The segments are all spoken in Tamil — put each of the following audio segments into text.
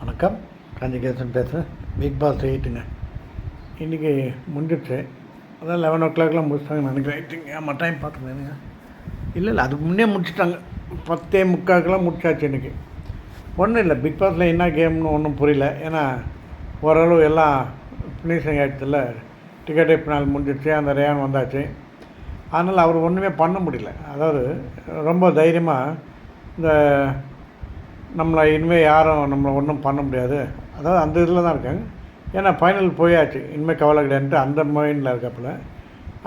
வணக்கம். காஞ்சிகேசன் பேசுகிறேன் பிக் பாஸ் எயிட்டுங்க இன்றைக்கி முடிஞ்சிடுச்சு. அதான் லெவன் ஓ கிளாக்லாம் முடிச்சிட்டாங்கன்னு நினைக்கிறேன். ஆமாம் டைம் பார்த்துருந்தேனுங்க இல்லை இல்லை அதுக்கு முன்னே முடிச்சிட்டாங்க. பத்தே முக்காக்கெல்லாம் முடிச்சாச்சு இன்றைக்கி ஒன்றும் இல்லை. பிக் பாஸில் என்ன கேம்னு ஒன்றும் புரியல. ஏன்னா ஓரளவு எல்லாம் ஃபினிஷிங் ஆகிடுச்சில்ல டிக்கெட் நாள் முடிஞ்சிடுச்சு. அந்த ரேன் வந்தாச்சு. அதனால் அவர் ஒன்றுமே பண்ண முடியல. அதாவது ரொம்ப தைரியமாக இந்த நம்மளை இனிமேல் யாரும் நம்மளை ஒன்றும் பண்ண முடியாது. அதாவது அந்த இதில் தான் இருக்காங்க ஏன்னா ஃபைனல் போயாச்சு. இனிமேல் கவலை கிடையாதுன்ட்டு அந்த மைண்டில் இருக்காப்புல.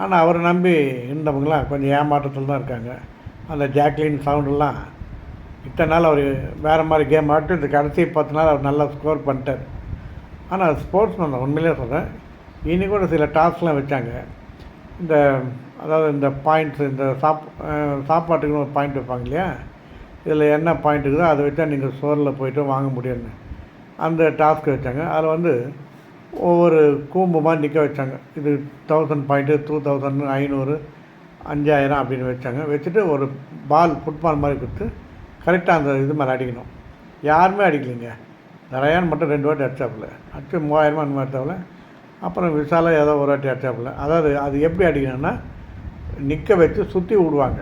ஆனால் அவரை நம்பி இருந்தவங்களாம் கொஞ்சம் ஏமாற்றத்தில் தான் இருக்காங்க. அந்த ஜாக்லின் சவுண்டெல்லாம் இத்தனை நாள் அவர் வேறு மாதிரி கேம் ஆட்டு இந்த கடைசி பத்து நாள் அவர் நல்லா ஸ்கோர் பண்ணிட்டார். ஆனால் ஸ்போர்ட்ஸ் மேன் தான் உண்மையிலே சொல்கிறேன் இனி கூட சில டாஸ்க்லாம் வச்சாங்க. இந்த அதாவது இந்த பாயிண்ட்ஸ் இந்த சாப் சாப்பாட்டுக்குன்னு ஒரு பாயிண்ட் வைப்பாங்க இல்லையா? இதில் என்ன பாயிண்ட் இருக்குதோ அதை வச்சா நீங்கள் ஸ்டோரில் போயிட்டு வாங்க முடியும்னு. அந்த டாஸ்க் வச்சாங்க. அதில் வந்து ஒவ்வொரு கூம்பு மாதிரி நிற்க வச்சாங்க. இது தௌசண்ட் பாயிண்ட்டு டூ தௌசண்ட் ஐநூறு அஞ்சாயிரம் அப்படின்னு வச்சாங்க. வச்சுட்டு ஒரு பால் ஃபுட்பால் மாதிரி கொடுத்து கரெக்டாக அந்த இது மாதிரி அடிக்கணும். யாருமே அடிக்கலைங்க. நிறையான்னு மட்டும் ரெண்டு வாட்டி அடிச்சாப்புல. அடிச்சு மூவாயிரமா அந்த மாதிரி தவிர அப்புறம் விசாலாக ஏதோ ஒரு வாட்டி அடிச்சாப்புல. அதாவது அது எப்படி அடிக்கணும்னா நிற்க வச்சு சுற்றி விடுவாங்க.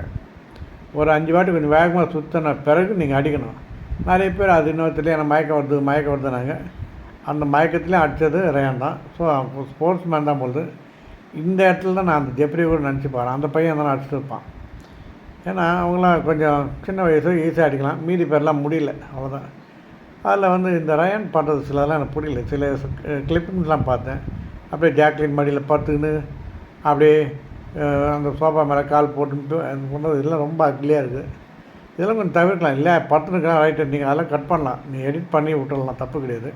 ஒரு அஞ்சு வாட்டி கொஞ்சம் வேகமாக சுற்றின பிறகு நீங்கள் அடிக்கணும். நிறைய பேர் அது இன்னொருத்துலேயே எனக்கு மயக்கம் வருது மயக்கம் வருதுனாங்க. அந்த மயக்கத்துலேயும் அடித்தது ரேன் தான். ஸோ ஸ்போர்ட்ஸ் மேன் தான் போகுது இந்த இடத்துல தான் நான் அந்த ஜெப்ரி கூட நினச்சி பாறேன் அந்த பையன் தான் அடிச்சுட்டு இருப்பான். ஏன்னா அவங்களாம் கொஞ்சம் சின்ன வயசு ஈஸியாக அடிக்கலாம். மீதி பேர்லாம் முடியல. அவ்வளோதான் அதில் வந்து இந்த ரயன் பண்ணுறது சிலதெல்லாம் எனக்கு புரியல. சில கிளிப்பிங்ஸ்லாம் பார்த்தேன். அப்படியே ஜாக்லின் மடியில் பார்த்துக்கின்னு அப்படியே அந்த சோஃபா மேலே கால் போட்டு பண்ணுறது இதெல்லாம் ரொம்ப அக்லியாக இருக்குது இதெல்லாம் கொஞ்சம் தவிர்க்கலாம். இல்லை படுத்துனுக்கலாம் ரைட்டு நீங்கள் அதெல்லாம் கட் பண்ணலாம். நீ எடிட் பண்ணி விட்டுடலாம் தப்பு கிடையாது.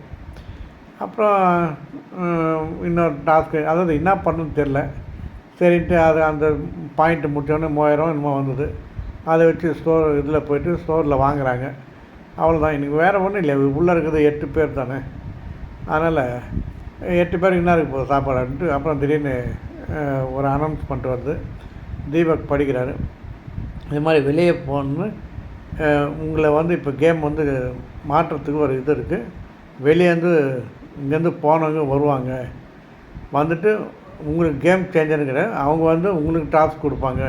அப்புறம் இன்னொரு டாஸ்க்கு அதாவது என்ன பண்ணணும்னு தெரில சரின்ட்டு அது அந்த பாயிண்ட்டு முடிச்சோடனே மூவாயிரம் என்னமோ வந்தது. அதை வச்சு ஸ்டோர் இதில் போயிட்டு ஸ்டோரில் வாங்குறாங்க. அவ்வளோதான் இன்றைக்கி வேறு ஒன்றும் இல்லை உள்ளே இருக்கிறது எட்டு பேர் தானே. அதனால் எட்டு பேருக்கு என்ன இருக்குது சாப்பாடுன்ட்டு. அப்புறம் திடீர்னு ஒரு அனௌன்ஸ்மெண்ட் வருது தீபக் படிக்கிறாரு. இது மாதிரி வெளியே போகணுன்னு உங்களை வந்து இப்போ கேம் வந்து மாற்றுறதுக்கு ஒரு இது இருக்குது வெளியேருந்து இங்கேருந்து போனவங்க வருவாங்க. வந்துட்டு உங்களுக்கு கேம் சேஞ்சருங்கிற அவங்க வந்து உங்களுக்கு டாஸ்க் கொடுப்பாங்க.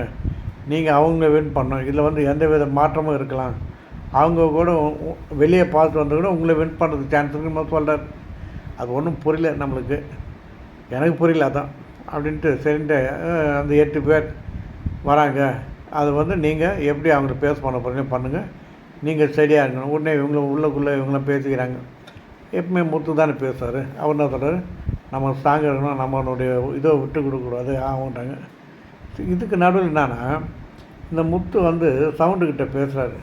நீங்கள் அவங்கள வின் பண்ணணும். இதில் வந்து எந்த வித மாற்றமும் இருக்கலாம். அவங்க கூட வெளியே பார்த்துட்டு வந்து கூட உங்களை வின் பண்ணுறதுக்கு சான்ஸ் இருக்குன்னு சொல்கிறார் அது ஒன்றும் புரியல நம்மளுக்கு. எனக்கு புரியல அதான். அப்படின்ட்டு சரின்ட்டு அந்த எட்டு பேர் வராங்க. அது வந்து நீங்கள் எப்படி அவங்கள பேஸ் பண்ண போகிறீங்க பண்ணுங்கள் நீங்கள் சரியாக இருக்கணும். உடனே இவங்கள உள்ளக்குள்ளே இவங்களாம் பேசிக்கிறாங்க. எப்பவுமே முத்து தானே பேசுவார். அவர் என்ன சொல்கிறார் நம்ம ஸ்ட்ராங் இருக்கணும் நம்மளுடைய இதை விட்டு கொடுக்கக்கூடாது ஆகுன்றாங்க இதுக்கு நடுவில் என்னன்னா இந்த முத்து வந்து சவுண்டுக்கிட்ட பேசுகிறாரு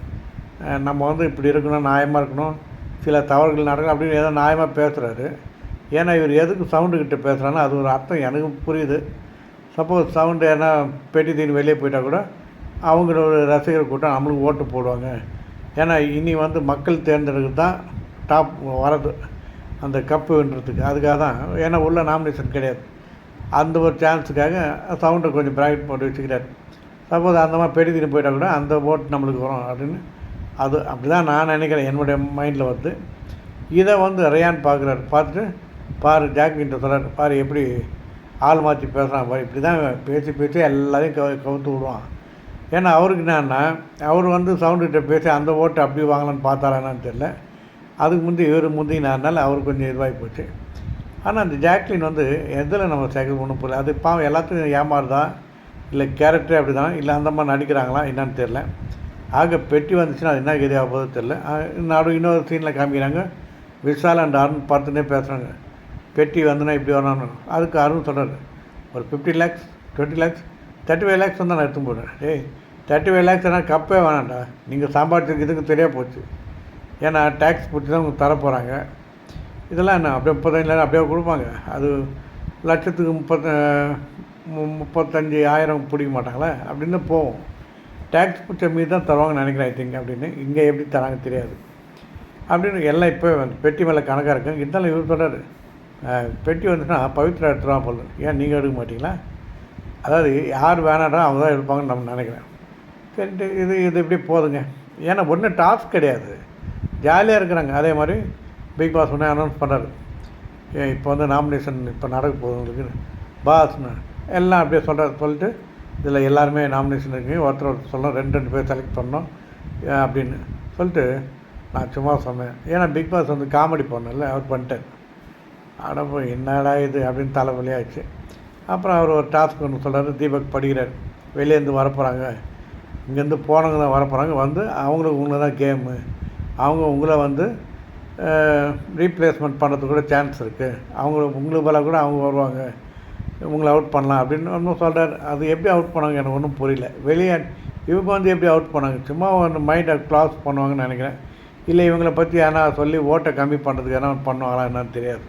நம்ம வந்து இப்படி இருக்கணும் நியாயமாக இருக்கணும் சில தவறுகள் நடக்கும் அப்படின்னு ஏதோ நியாயமாக பேசுகிறாரு ஏன்னா இவர் எதுக்கு சவுண்டுக்கிட்ட பேசுகிறான்னா அது ஒரு அர்த்தம் எனக்கு புரியுது. சப்போஸ் சவுண்டு ஏன்னா பெட்டி தீனி வெளியே போயிட்டால் கூட அவங்களோட ரசிகர் கூட்டம் நம்மளுக்கு ஓட்டு போடுவாங்க. ஏன்னா இனி வந்து மக்கள் தேர்ந்தெடுக்கிறது தான் டாப் வரது. அந்த கப்பு வென்றதுக்கு அதுக்காக தான். ஏன்னா உள்ள நாமினேஷன் கிடையாது. அந்த ஒரு சான்ஸுக்காக சவுண்டை கொஞ்சம் ப்ராக்கெட் போட்டு வச்சுக்கிறார். சப்போஸ் அந்த மாதிரி பெரிய தீனி போயிட்டால் கூட அந்த ஓட்டு நம்மளுக்கு வரும் அப்படின்னு அது அப்படி தான் நான் நினைக்கிறேன். என்னுடைய மைண்டில் வந்து இதை வந்து ரயான் பார்க்குறாரு. பார்த்துட்டு பாரு ஜாக்லின்ட்ட சொல்கிறார் பாரு எப்படி ஆள் மாற்றி பேசுகிறான் பாரு இப்படி தான் பேசி பேசி எல்லாரையும் கவு கவுத்து விடுவான். ஏன்னா அவருக்கு என்னன்னா அவர் வந்து சவுண்டுகிட்ட பேசி அந்த ஓட்டு அப்படி வாங்கலாம்னு பார்த்தாரான்னு தெரில அதுக்கு முந்தி இவர் முந்தினால அவர் கொஞ்சம் இதுவாகி போச்சு. ஆனால் அந்த ஜாக்லின் வந்து எதில் நம்ம சேர்க்க ஒன்றும் போகல அது பாவம் எல்லாத்துக்கும் ஏமாறுதா? இல்லை கேரக்டரே அப்படி தான் இல்லை அந்த மாதிரி நடிக்கிறாங்களா? என்னன்னு தெரில ஆக பெட்டி வந்துச்சுன்னா அது என்ன கதியாக போதோ தெரில நடு இன்னொரு சீனில் காமிக்கிறாங்க. விஷால் அண்ட் அருண் பார்த்துன்னே பேசுகிறாங்க பெட்டி வந்துன்னா இப்படி வரணும் அதுக்கு அருண் சொல்கிறாரு ஒரு fifty lakhs twenty lakhs thirty five lakhs வந்து நான் எடுத்து போடுறேன் டேய் தேர்ட்டி ஃபைவ் லேக்ஸ்னா கப்பே வேணாம்டா. நீங்கள் சம்பாதிச்சதுக்கு இதுக்கு தெரியா போச்சு. ஏன்னா டேக்ஸ் பிடிச்சி தான் உங்களுக்கு தர போகிறாங்க இதெல்லாம் என்ன அப்படியே முப்பத்தஞ்சு அப்படியே கொடுப்பாங்க. அது லட்சத்துக்கு முப்பத்த மு- முப்பத்தஞ்சு ஆயிரம் பிடிக்க மாட்டாங்களே அப்படின்னு போகும். டேக்ஸ் பிடிச்ச மீது தான் தருவாங்கன்னு நினைக்கிறேன் ஐ திங்க் அப்படின்னு. இங்கே எப்படி தராங்க தெரியாது. அப்படின்னு எல்லாம் இப்போ வந்து பெட்டி மேலே கணக்காக இருக்கு இருந்தாலும் இவர் சொல்கிறாரு பெட்டி வந்துச்சுன்னா பவித்ரா எடுத்துருவா போல. ஏன் நீங்கள் எடுக்க மாட்டிங்களா? அதாவது யார் வேணாடா அவங்க தான் எடுப்பாங்கன்னு நம்ம நினைக்கிறேன். சரின்ட்டு இது இது இப்படி போதுங்க. ஏன்னா ஒன்றும் டாஸ்க் கிடையாது. ஜாலியாக இருக்கிறாங்க. அதே மாதிரி பிக் பாஸ் ஒன்று அனௌன்ஸ் பண்ணார் இப்போ வந்து நாமினேஷன் இப்போ நடக்க போகுதுங்களுக்கு பாஸ்னு எல்லாம் அப்படியே சொல்கிறார் சொல்லிட்டு இதில் எல்லாருமே நாமினேஷன் இருக்குங்க ஒருத்தர் ஒருத்தர் சொல்லணும். ரெண்டு ரெண்டு பேர் செலக்ட் பண்ணோம் அப்படின்னு சொல்லிட்டு நான் சும்மா சொன்னேன். ஏன்னா பிக் பாஸ் வந்து காமெடி பண்ணல அவர் பண்ணிட்டேன் அட என்னடா இது அப்படின்னு தலைவலியாச்சு. அப்புறம் அவர் ஒரு டாஸ்க் ஒன்று சொல்கிறாரு தீபக் படிக்கிறார். வெளியேருந்து வரப்போகிறாங்க இங்கேருந்து போனவங்க தான் வரப்போகிறாங்க வந்து அவங்களுக்கு உங்களை தான் கேமு அவங்க உங்களை வந்து ரீப்ளேஸ்மெண்ட் பண்ணுறதுக்கு கூட சான்ஸ் இருக்குது அவங்க உங்களுக்கு பல கூட அவங்க வருவாங்க. உங்களை அவுட் பண்ணலாம் அப்படின்னு ஒன்றும் சொல்கிறார் அது எப்படி அவுட் பண்ணாங்க எனக்கு ஒன்றும் புரியல. வெளியே இவங்க வந்து எப்படி அவுட் பண்ணாங்க? சும்மா ஒன்று மைண்டை க்ளாஸ் பண்ணுவாங்கன்னு நினைக்கிறேன். இல்லை இவங்களை பற்றி ஏன்னா சொல்லி ஓட்டை கம்மி பண்ணுறதுக்கு ஏன்னா பண்ணுவாங்களா என்னன்னு தெரியாது.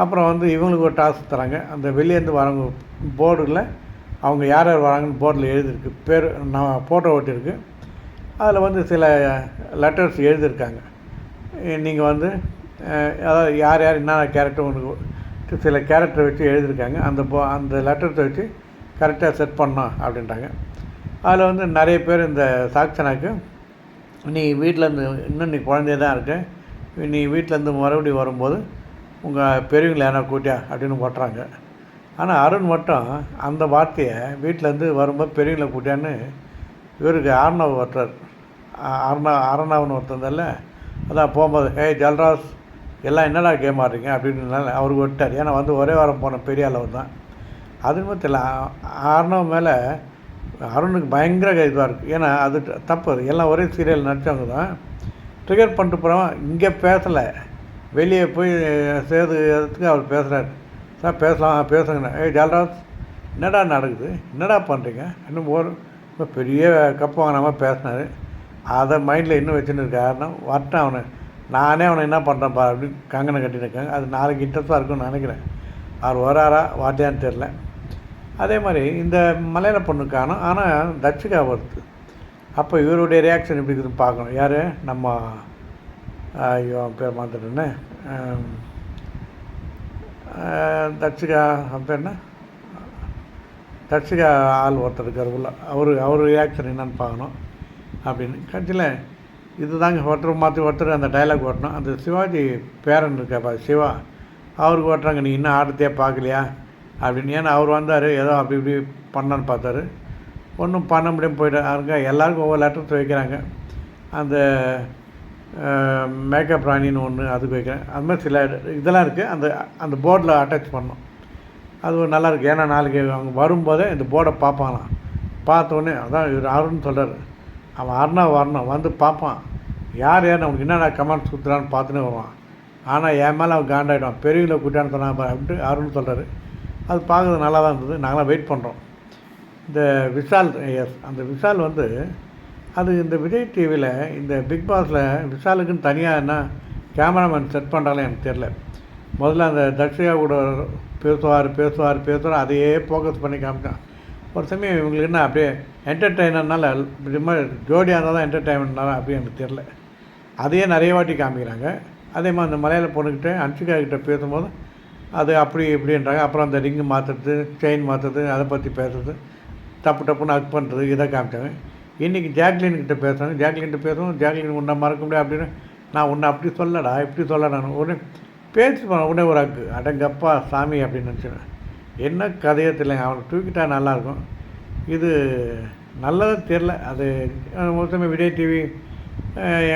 அப்புறம் வந்து இவங்களுக்கு ஒரு டாஸ்க் தராங்க. அந்த வெளியேருந்து வரவங்க போர்டில் அவங்க யார் யார் வராங்கன்னு போர்டில் எழுதியிருக்கு. பேர் நான் ஃபோட்டோ ஓட்டியிருக்கு அதில் வந்து சில லெட்டர்ஸ் எழுதியிருக்காங்க. நீங்கள் வந்து அதாவது யார் யார் என்னென்ன கேரக்டர் உங்களுக்கு சில கேரக்டர் வச்சு எழுதியிருக்காங்க. அந்த போ அந்த லெட்டர்ஸை வச்சு கரெக்டாக செட் பண்ணோம் அப்படின்ட்டாங்க அதில் வந்து நிறைய பேர் இந்த சாக்சனாக்கு நீ வீட்டிலேருந்து இன்னும் நீ குழந்தைய தான் இருக்க. நீ வீட்டிலேருந்து மறுபடியும் வரும்போது உங்கள் பெரியவங்களை யாரா கூட்டியா அப்படின்னு ஓட்டுறாங்க. ஆனால் அருண் மட்டும் அந்த வார்த்தையை வீட்டிலேருந்து வரும்போது பெரியவங்களை கூட்டியான்னு இவருக்கு ஆர்னவ் ஓட்டுறார். அருணா அரணாவன் ஒருத்தந்தால அதான் போகும்போது ஏய் ஜல்ராஸ் எல்லாம் என்னடா கேம் ஆடுறீங்க? அப்படின்னு அவருக்கு விட்டார் ஏன்னா வந்து ஒரே வாரம் போன பெரிய அளவு தான். அது மட்டும் இல்லை ஆர்னவ் மேலே அருணுக்கு பயங்கர இதுவாக இருக்குது ஏன்னா அது தப்பு அது எல்லாம் ஒரே சீரியல் நடித்தவங்க தான். ட்ரிகர் பண்ணிட்டு போகிறவன் இங்கே பேசலை. வெளியே போய் சேது அவர் பேசுகிறார் சார் பேசலாம் பேசுங்கண்ணா. ஏய் ஜல்ராஜ் என்னடா நடக்குது? என்னடா பண்ணுறீங்க இன்னும் ஒரு இப்போ பெரிய கப்பு வாங்கினாமல் பேசினார். அதை மைண்டில் இன்னும் வச்சுன்னு இருக்க வரட்டேன் அவனை. நானே அவனை என்ன பண்ணுறேன் பா அப்படின்னு கங்கனை கட்டியிருக்கேன் அது நாளைக்கு இன்ட்ரெஸ்ட்டாக இருக்கும்னு நினைக்கிறேன். அவர் வராரா வாட்டியான்னு தெரில அதே மாதிரி இந்த மலையாள பொண்ணு காணும் ஆனால் தட்சிகா வருது அப்போ இவருடைய ரியாக்ஷன் எப்படி இருக்குதுன்னு பார்க்கணும். யார்? நம்ம ஐயோ அவன் பேர் மாற்றிட்டேன்னு தட்சிகா அவன் பேர் என்ன தட்சிகா ஆள் ஒருத்தர் இருக்கார் உள்ள. அவர் அவர் ரியாக்ஷன் என்னன்னு பார்க்கணும். அப்படின்னு. கட்சியில் இது தாங்க ஒருத்தர் மாற்றி ஒருத்தர் அந்த டைலாக் ஓட்டணும். அந்த சிவாஜி பேரன் இருக்காப்பா சிவா. அவருக்கு ஓட்டுறாங்க நீ இன்னும் ஆடத்தையே பார்க்கலையா? அப்படின்னு. ஏன்னா அவர் வந்தார் ஏதோ அப்படி இப்படி பண்ணான்னு பார்த்தாரு. ஒன்றும் பண்ண முடியாமல் போயிட்டாருங்க எல்லாருக்கும் ஒவ்வொரு லெட்டர்ஸ் வைக்கிறாங்க. அந்த மேக்கப் ராணின்னு ஒன்று அதுக்கு வைக்கிறேன். அது மாதிரி சில இதெல்லாம் இருக்குது அந்த அந்த போர்டில் அட்டாச் பண்ணோம் அது ஒரு நல்லாயிருக்கு ஏன்னா நாளைக்கு அவங்க வரும்போதே இந்த போர்டை பார்ப்பாங்களாம். பார்த்தோன்னே அதான் இவர் அருண் சொல்கிறார் அவன் அருணா வரணும் வந்து பார்ப்பான். யார் யார் அவனுக்கு என்னென்ன கமெண்ட் சுற்றுறான்னு பார்த்துன்னு வருவான். ஆனால் என் மேலே அவன் காண்டாயிடுவான். பெரியவங்களை கூட்டான்னு சொன்னான் அப்படின்ட்டு அருண் சொல்கிறாரு அது பார்க்குறது நல்லா தான் இருந்தது. நாங்களாம் வெயிட் பண்ணுறோம் இந்த விஷால் எஸ் அந்த விஷால் வந்து அது இந்த விஜய் டிவியில் இந்த பிக் பாஸில் விஷாலுக்குன்னு தனியாக என்ன கேமராமேன் செட் பண்ணுறாலும் எனக்கு தெரில முதல்ல அந்த தர்ஷிகா கூட பேசுவார் பேசுவார் பேசுவார் அதையே ஃபோக்கஸ் பண்ணி காமிச்சான். ஒரு சமயம் இவங்களுக்கு என்ன அப்படியே என்டர்டெயினர்னால மாதிரி ஜோடியாக இருந்தால் தான் என்டர்டெயின்மெண்ட்னால அப்படியே எனக்கு தெரில அதையே நிறைய வாட்டி காமிக்கிறாங்க. அதே மாதிரி அந்த மலையாள பொண்ணுக்கிட்ட அன்சிகா கிட்ட பேசும்போது அது அப்படி இப்படின்றாங்க. அப்புறம் அந்த ரிங்கு மாற்றுறது செயின் மாற்றுறது அதை பற்றி பேசுறது தப்பு டப்புன்னு அக் பண்ணுறது இதை காமிச்சாங்க. இன்றைக்கி ஜாக்லின் கிட்ட பேசுகிறாங்க ஜாக்லின் பேசுவோம் ஜாக்லின் உன்னை மறக்க முடியாது அப்படின்னு நான் உன்னை அப்படி சொல்லடா இப்படி சொல்லடா உடனே பேச்சு உடனே ஒரு அக்கு. அடங்கப்பா சாமி அப்படின்னு நினச்சேன் என்ன கதையே தெரியல. அவனை தூக்கிட்டா நல்லாயிருக்கும் இது நல்லதாக தெரில அது மொத்தமே விஜய் டிவி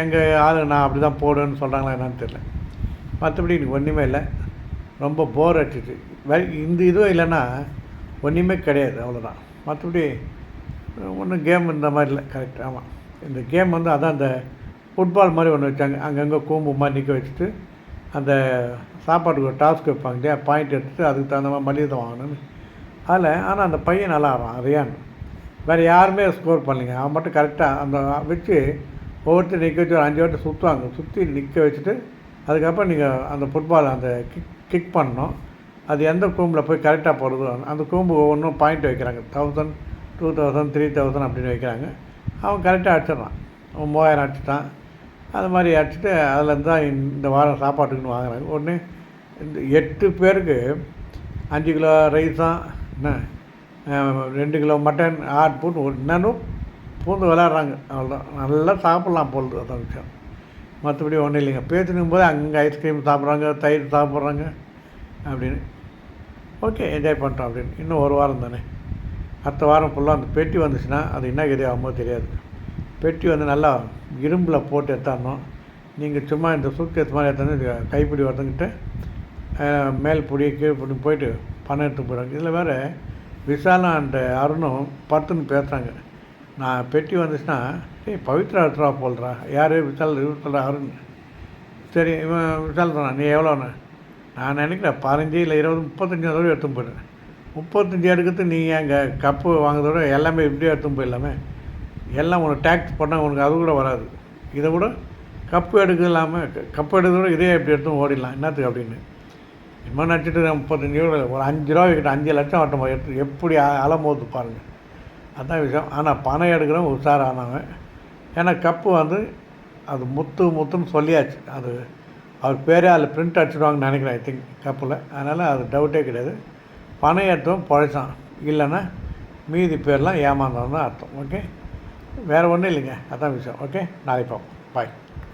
எங்கள் ஆளு நான் அப்படி தான் போடுன்னு சொல்கிறாங்களா என்னன்னு தெரில மற்றபடி எனக்கு ஒன்றுமே இல்லை. ரொம்ப போர் அடிச்சிச்சு. இந்த இதுவும் இல்லைன்னா ஒன்றுமே கிடையாது. அவ்வளோதான் மற்றபடி ஒன்றும் கேம் இந்த மாதிரி இல்லை கரெக்ட் ஆமாம். இந்த கேம் வந்து அதான் அந்த ஃபுட்பால் மாதிரி ஒன்று வச்சாங்க. அங்கங்கே கூம்பு மாதிரி நிற்க வச்சுட்டு அந்த சாப்பாட்டுக்கு ஒரு டாஸ்க் வைப்பாங்க இல்லையா? பாயிண்ட் எடுத்துட்டு அதுக்கு தகுந்த மாதிரி மளிகை வாங்கணும்னு. அதில் ஆனால் அந்த பையன் நல்லா ஆடுறான் ரியான். வேறு யாருமே ஸ்கோர் பண்ணலைங்க. அவன் மட்டும் கரெக்டாக அந்த வச்சு ஒவ்வொருத்தர் நிற்க வச்சு ஒரு அஞ்சு வாட்டி சுற்றுவாங்க. சுற்றி நிற்க வச்சுட்டு அதுக்கப்புறம் நீங்கள் அந்த ஃபுட்பால் அந்த கிக் கிக் பண்ணணும். அது எந்த கூம்பில் போய் கரெக்டாக போடுறதோ அந்த கூம்பு ஒவ்வொன்றும் பாயிண்ட் வைக்கிறாங்க. Thousand two thousand three thousand அப்படின்னு வைக்கிறாங்க. அவன் கரெக்டாக அடிச்சிடுறான். அவன் மூவாயிரம் அடிச்சிட்டான். அது மாதிரி அடிச்சுட்டு அதுலேருந்து தான் இந்த வாரம் சாப்பாட்டுக்குன்னு வாங்குறாங்க. ஒன்று இந்த எட்டு பேருக்கு அஞ்சு கிலோ ரைஸாம் என்ன? ரெண்டு கிலோ மட்டன் ஆட் போட்டு என்னன்னு பூந்து விளாட்றாங்க அவ்வளோதான் நல்லா சாப்பிட்லாம் பொழுது அதான் விஷயம். மற்றபடி ஒன்றும் இல்லைங்க. பேசினும் போது அங்கே ஐஸ்கிரீம் சாப்பிட்றாங்க தயிர் சாப்பிட்றாங்க அப்படின்னு. ஓகே என்ஜாய் பண்ணுறோம் அப்படின்னு. இன்னும் ஒரு வாரம் தானே. அடுத்த வாரம் ஃபுல்லாக அந்த பெட்டி வந்துச்சுன்னா அது என்ன கதி ஆகுமோ தெரியாது. பெட்டி வந்து நல்லா இரும்பில் போட்டு எடுத்தாடணும். நீங்கள் சும்மா இந்த சூட்கேஸ் மாதிரி எடுத்தாந்து கைப்பிடி ஒருத்தங்கிட்ட மேல் பொடி கீழ் பொடி போயிட்டு பணம் எடுத்து போயிடுறாங்க இதில் வேறு விஷாலும் அண்ட் அருணும் பத்துன்னு பேசுகிறாங்க நான் பெட்டி வந்துச்சுன்னா ஏய் பவித்ரா எடுத்துருவா போல்றா. யார்? விஷால் இவர் சொல்கிறா அருண். சரி இவன் விஷால் சொன்னான் நீ எவ்வளோண்ணே நான் நினைக்கிறேன் பதினஞ்சு இல்லை இருபது முப்பத்தஞ்சு தடவை எடுத்து போயிடுறேன். முப்பத்தஞ்சு எடுக்கிறது நீங்கள் அங்கே கப்பு வாங்குறதோட எல்லாமே இப்படியே எடுத்துன்னு போயிடலாமே? எல்லாம் உனக்கு டேக்ஸ் பண்ணால் உனக்கு அது கூட வராது. இதை விட கப்பு எடுக்க இல்லாமல் கப்பு எடுக்கிறதோட இதே இப்படி எடுத்து ஓடிடலாம். என்னத்துக்கு அப்படின்னு? இன்னும் நினச்சிட்டு முப்பத்தஞ்சு ரூபா ஒரு அஞ்சு ரூபா கிட்ட அஞ்சு லட்சம் ஆட்டம் எடுத்து எப்படி அ- அலமோது பாருங்கள் அதுதான் விஷயம். ஆனால் பணம் எடுக்கிறவன் உஷாரானவன். ஏன்னா கப்பு வந்து அது முத்து முத்துன்னு சொல்லியாச்சு. அது அவர் பேரே அதில் பிரிண்ட் அடிச்சிடுவாங்கன்னு நினைக்கிறேன் ஐ திங்க் கப்பில். அதனால் அது டவுட்டே கிடையாது. பணம் எடுத்தவன் பழைச்சான். இல்லைன்னா மீதி பேர்லாம் ஏமாந்தவன் தான் அர்த்தம். ஓகே வேறு ஒன்றும் இல்லைங்க. அதான் விஷயம். ஓகே நாளைக்கு பார்ப்போம். பாய்